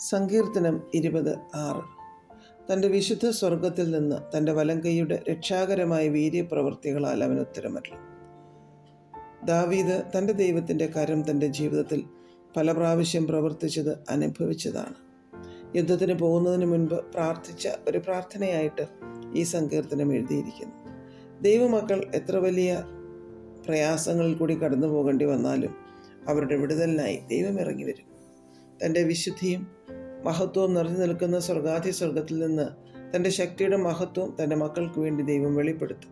സങ്കീർത്തനം ഇരുപത് ആറ്. തന്റെ വിശുദ്ധ സ്വർഗത്തിൽ നിന്ന് തന്റെ വലങ്കൈയുടെ രക്ഷാകരമായ വീര്യപ്രവൃത്തികളാൽ അവൻ ഉത്തരമരുളും. ദാവീദ് തന്റെ ദൈവത്തിന്റെ കരം തന്റെ ജീവിതത്തിൽ പല പ്രാവശ്യം പ്രവർത്തിച്ചത് അനുഭവിച്ചതാണ്. യുദ്ധത്തിന് പോകുന്നതിന് മുൻപ് പ്രാർത്ഥിച്ച ഒരു പ്രാർത്ഥനയായിട്ട് ഈ സങ്കീർത്തനം എഴുതിയിരിക്കുന്നു. ദൈവമക്കൾ എത്ര വലിയ പ്രയാസങ്ങളിൽ കൂടി കടന്നു പോകേണ്ടി വന്നാലും അവരുടെ വിടുതലിനായി ദൈവം ഇറങ്ങി വരും. തന്റെ വിശുദ്ധിയും മഹത്വവും നിറഞ്ഞു നിൽക്കുന്ന സ്വർഗാധി സ്വർഗത്തിൽ നിന്ന് തന്റെ ശക്തിയുടെ മഹത്വം തന്റെ മക്കൾക്ക് വേണ്ടി ദൈവം വെളിപ്പെടുത്തും.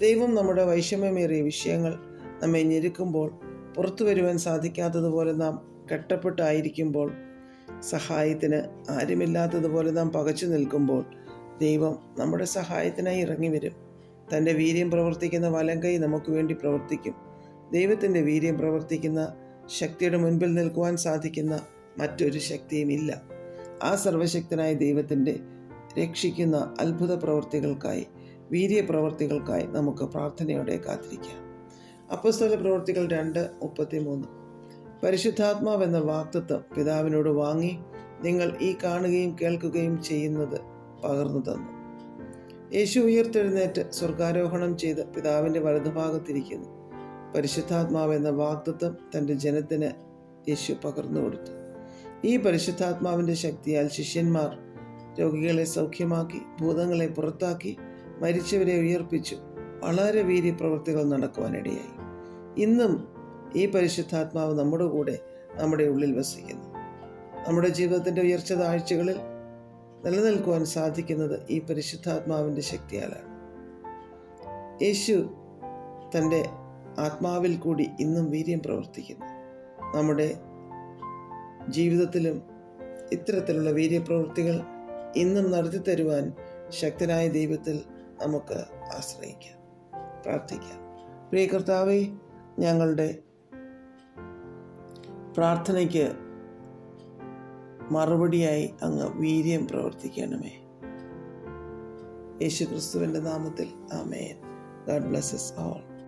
ദൈവം നമ്മുടെ വൈഷമ്യമേറിയ വിഷയങ്ങൾ നമ്മെ ഞെരുക്കുമ്പോൾ പുറത്തു വരുവാൻ സാധിക്കാത്തതുപോലെ നാം കെട്ടപ്പെട്ടായിരിക്കുമ്പോൾ സഹായത്തിന് ആരുമില്ലാത്തതുപോലെ നാം പകച്ചു നിൽക്കുമ്പോൾ ദൈവം നമ്മുടെ സഹായത്തിനായി ഇറങ്ങി വരും തന്റെ വീര്യം പ്രവർത്തിക്കുന്ന വലങ്കൈ നമുക്ക് വേണ്ടി പ്രവർത്തിക്കും. ദൈവത്തിന്റെ വീര്യം പ്രവർത്തിക്കുന്ന ശക്തിയുടെ മുൻപിൽ നിൽക്കുവാൻ സാധിക്കുന്ന മറ്റൊരു ശക്തിയും ഇല്ല ആ സർവശക്തനായ ദൈവത്തിന്റെ രക്ഷിക്കുന്ന അത്ഭുത പ്രവൃത്തികൾക്കായി വീര്യപ്രവർത്തികൾക്കായി നമുക്ക് പ്രാർത്ഥനയോടെ കാത്തിരിക്കാം. അപ്പസ്തല പ്രവൃത്തികൾ രണ്ട് മുപ്പത്തി മൂന്ന് പരിശുദ്ധാത്മാവ് എന്ന വാക്തത്വം പിതാവിനോട് വാങ്ങി നിങ്ങൾ ഈ കാണുകയും കേൾക്കുകയും ചെയ്യുന്നത് പകർന്നു തന്നു. യേശു ഉയർത്തെഴുന്നേറ്റ് സ്വർഗാരോഹണം ചെയ്ത് പിതാവിന്റെ വലതുഭാഗത്തിരിക്കുന്നു. പരിശുദ്ധാത്മാവ് എന്ന വാക്തത്വം തന്റെ ജനത്തിന് യേശു പകർന്നു കൊടുത്തു. ഈ പരിശുദ്ധാത്മാവിന്റെ ശക്തിയാൽ ശിഷ്യന്മാർ രോഗികളെ സൗഖ്യമാക്കി ഭൂതങ്ങളെ പുറത്താക്കി മരിച്ചവരെ ഉയർപ്പിച്ചു. വളരെ വീര്യ പ്രവൃത്തികൾ നടക്കുവാനിടയായി. ഇന്നും ഈ പരിശുദ്ധാത്മാവ് നമ്മുടെ കൂടെ നമ്മുടെ ഉള്ളിൽ വസിക്കുന്നു. നമ്മുടെ ജീവിതത്തിന്റെ ഉയർച്ച താഴ്ചകളിൽ നിലനിൽക്കുവാൻ സാധിക്കുന്നത് ഈ പരിശുദ്ധാത്മാവിന്റെ ശക്തിയാലാണ്. യേശു തന്റെ ആത്മാവിൽ കൂടി ഇന്നും വീര്യം പ്രവർത്തിക്കുന്നു. നമ്മുടെ ജീവിതത്തിലും ഇത്തരത്തിലുള്ള വീര്യപ്രവൃത്തികൾ ഇന്നും നടത്തി തരുവാൻ ശക്തനായ ദൈവത്തിൽ നമുക്ക് ആശ്രയിക്കാം പ്രാർത്ഥിക്കാം. പ്രിയ കർത്താവെ ഞങ്ങളുടെ പ്രാർത്ഥനയ്ക്ക് മറുപടിയായി അങ്ങ് വീര്യം പ്രവർത്തിക്കണമേ. യേശു ക്രിസ്തുവിന്റെ നാമത്തിൽ ആമേൻ. God blesses all